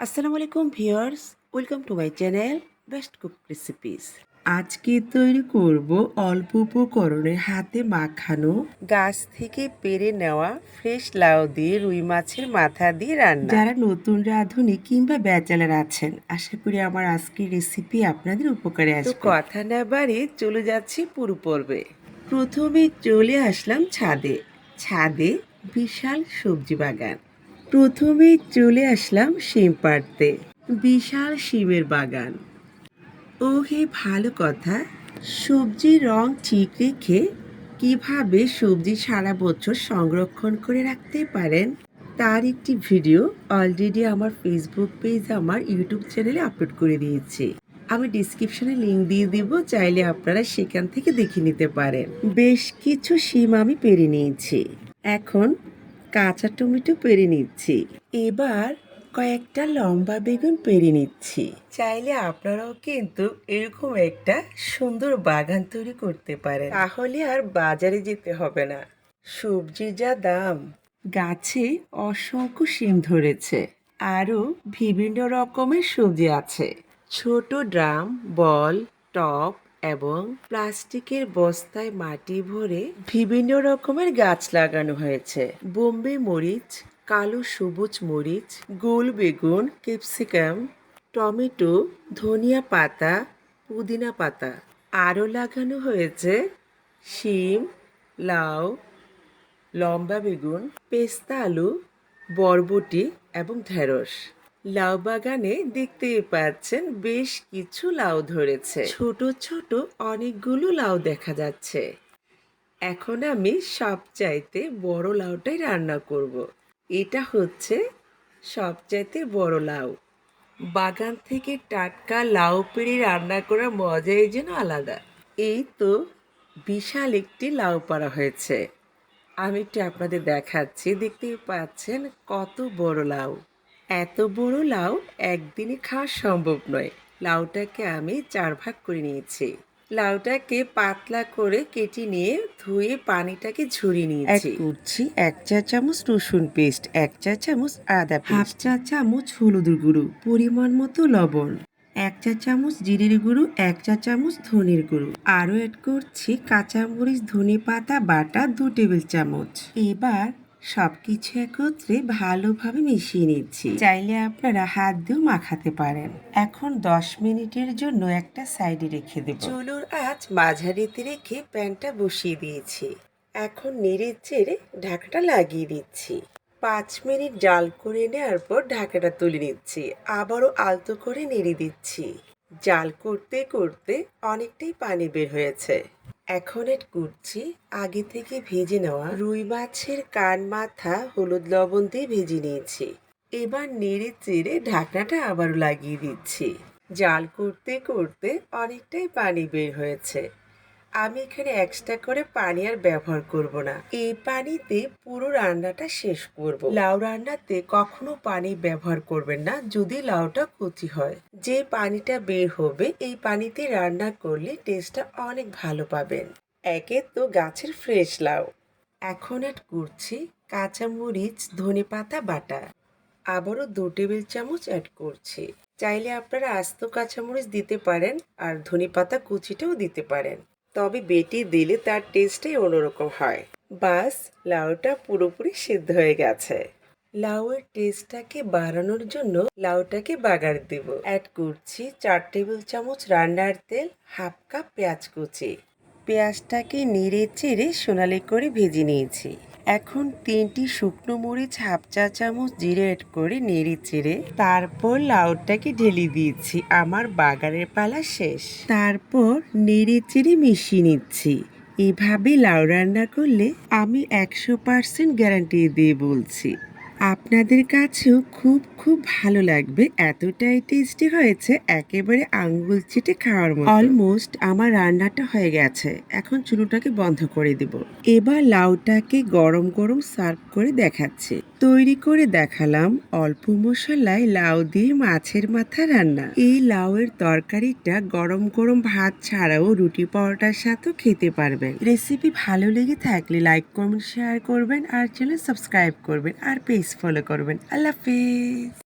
আসসালামু আলাইকুম viewers welcome to my channel best cook recipes. আজকে তৈরি করব অল্প উপকরণে হাতে মাখানো গাছ থেকে পেরে নেওয়া ফ্রেশ লাউ দিয়ে রুই মাছের মাথা দিয়ে রান্না। যারা নতুন রাঁধুনি কিংবা ব্যাচেলার আছেন আশা করি আমার আজকের রেসিপি আপনাদের উপকারে আসবে। কথা না বাড়ি চলে যাচ্ছি পুরো পর্বে। প্রথমে চলে আসলাম ছাদে। ছাদে বিশাল সবজি বাগান। প্রথমে চলে আসলাম শিম পাড়তে। বিশাল শিমের বাগান। ও হে ভালো কথা। সবজির রং ঠিক রেখে কীভাবে সবজি সারা বছর সংরক্ষণ করে রাখতে পারেন, তার একটি ভিডিও অলরেডি আমার ফেসবুক পেজ আমার ইউটিউব চ্যানেলে আপলোড করে দিয়েছি। আমি ডিসক্রিপশনে লিঙ্ক দিয়ে দিব, চাইলে আপনারা সেখান থেকে দেখে নিতে পারেন। বেশ কিছু শিম আমি পেরে নিয়েছি। এখন কাঁচা টমেটো পেরে নিচ্ছি। এবার কয়েকটা লম্বা বেগুন পেরে নিচ্ছি। চাইলে আপনারাও কিন্তু এরকম একটা সুন্দর বাগান তৈরি করতে পারেন। তাহলে আর বাজারে যেতে হবে না। সবজির যা দাম। গাছে অসংখ্য শিম ধরেছে। আরও বিভিন্ন রকমের সবজি আছে। ছোট ড্রাম বল টপ এবং প্লাস্টিকের বস্তায় মাটি ভরে বিভিন্ন রকমের গাছ লাগানো হয়েছে। বোম্বে মরিচ, কালো সবুজ মরিচ, গোল বেগুন, ক্যাপসিকাম, টমেটো, ধনিয়া পাতা, পুদিনা পাতা আরও লাগানো হয়েছে। শিম, লাউ, লম্বা বেগুন, পেস্তা আলু, বরবটি এবং ঢেঁড়স। লাউ বাগানে দেখতেই পাচ্ছেন বেশ কিছু লাউ ধরেছে। ছোট ছোট অনেকগুলো লাউ দেখা যাচ্ছে। এখন আমি সবচাইতে বড় লাউটাই রান্না করব। এটা হচ্ছে সবচাইতে বড় লাউ। বাগান থেকে টাটকা লাউ পেড়ে রান্না করার মজাই যেন আলাদা। এই তো বিশাল একটি লাউ পাড়া হয়েছে। আমি একটু আপনাদের দেখাচ্ছি, দেখতেই পাচ্ছেন কত বড় লাউ। এত বড় লাউ একদিনে খাওয়া সম্ভব নয়। লাউটাকে আমি চার ভাগ করে নিয়েছি। লাউটাকে পাতলা করে কেটে নিয়ে ধুয়ে পানিটাকে ঝরিয়ে নিয়েছি। করছি এক চা চামচ রসুন পেস্ট এক চা চামচ আদা হাফ চা চামচ হলুদের গুঁড়ো পরিমাণ মতো লবণ। এক চা চামচ জিরের গুঁড়ো এক চা চামচ ধনের গুঁড়ো। আরও অ্যাড করছি কাঁচামরিচ ধনে পাতা বাটা দু টেবিল চামচ। এবার সবকিছু একত্রে ভালোভাবে মিশিয়ে নিচ্ছি। চাইলে আপনারা হাত দিয়েও মাখাতে পারেন। এখন দশ মিনিটের জন্য একটা সাইডে রেখে দেব। চুলোর আঁচ মাঝারিতে রেখে প্যানটা বসিয়ে দিয়েছি। এখন নেড়ে চেড়ে ঢাকাটা লাগিয়ে দিচ্ছি। পাঁচ মিনিট জাল করে নেওয়ার পর ঢাকাটা তুলে নিচ্ছি। আবারও আলতো করে নেড়ে দিচ্ছি। জাল করতে করতে অনেকটাই পানি বের হয়েছে। এখন এড করছি আগে থেকে ভেজে নেওয়া রুই মাছের কান মাথা, হলুদ লবণ দিয়ে ভেজে নিয়েছি। এবার নেড়ে চেড়ে ঢাকনাটা আবারও লাগিয়ে দিচ্ছি। জাল করতে করতে অনেকটাই পানি বের হয়েছে। আমি এখানে এক্সট্রা করে পানি আর ব্যবহার করব না। এই পানিতে পুরো রান্নাটা শেষ করব। লাউ রান্নাতে কখনো পানি ব্যবহার করবেন না, যদি লাউটা কচি হয়। যে পানিটা বের হবে, এই পানিতে রান্না করলে টেস্টটা অনেক ভালো পাবেন। একে তো গাছের ফ্রেশ লাউ। এখন অ্যাড করছি কাঁচামরিচ ধনে পাতা বাটা। আবারও দু টেবিল চামচ অ্যাড করছি। চাইলে আপনারা আস্ত কাঁচামরিচ দিতে পারেন আর ধনে পাতা কুচিটাও দিতে পারেন। তবে বেটি দিলে তার টেস্টটাই অন্যরকম হয়। বাস, লাউটা পুরোপুরি সিদ্ধ হয়ে গেছে। লাউয়ের টেস্টটাকে বাড়ানোর জন্য লাউটাকে বাগার দেব। অ্যাড করছি চার টেবিল চামচ রান্নার তেল, হাফ কাপ পেঁয়াজ কুচি। পেঁয়াজটাকে নেড়ে চেড়ে সোনালি করে ভেজে নিয়েছি। এখন তিনটি শুকনো মরিচ হাফ চা চামচ জিরে অ্যাড করে নেড়ে চেড়ে তারপর লাউটাকে ঢেলে দিয়েছি। আমার বাগানের পালা শেষ। তারপর নেড়ে চেড়ে মিশিয়ে নিচ্ছি। এভাবে লাউ রান্না করলে আমি একশো পার্সেন্ট গ্যারান্টি দিয়ে বলছি। আপনাদের কাছেও খুব খুব ভালো লাগবে। এতটাই টেস্টি হয়েছে, একেবারে আঙ্গুল চেটে খাওয়ার মতো। অলমোস্ট আমার রান্নাটা হয়ে গেছে। এখন চুলোটাকে বন্ধ করে দেব। এবার লাউটাকে গরম গরম সার্ভ করে দেখাচ্ছে। তৈরি করে দেখালাম অল্প মশলায় লাউ দিয়ে মাছের মাথা রান্না। এই লাউয়ের তরকারিটা গরম গরম ভাত ছাড়াও রুটি পরোটার সাথেও খেতে পারবেন। রেসিপি ভালো লেগে থাকলে লাইক করবেন শেয়ার করবেন আর চ্যানেল সাবস্ক্রাইব করবেন। আর পেজ ফলো করবেন আল্লাহ হাফিজ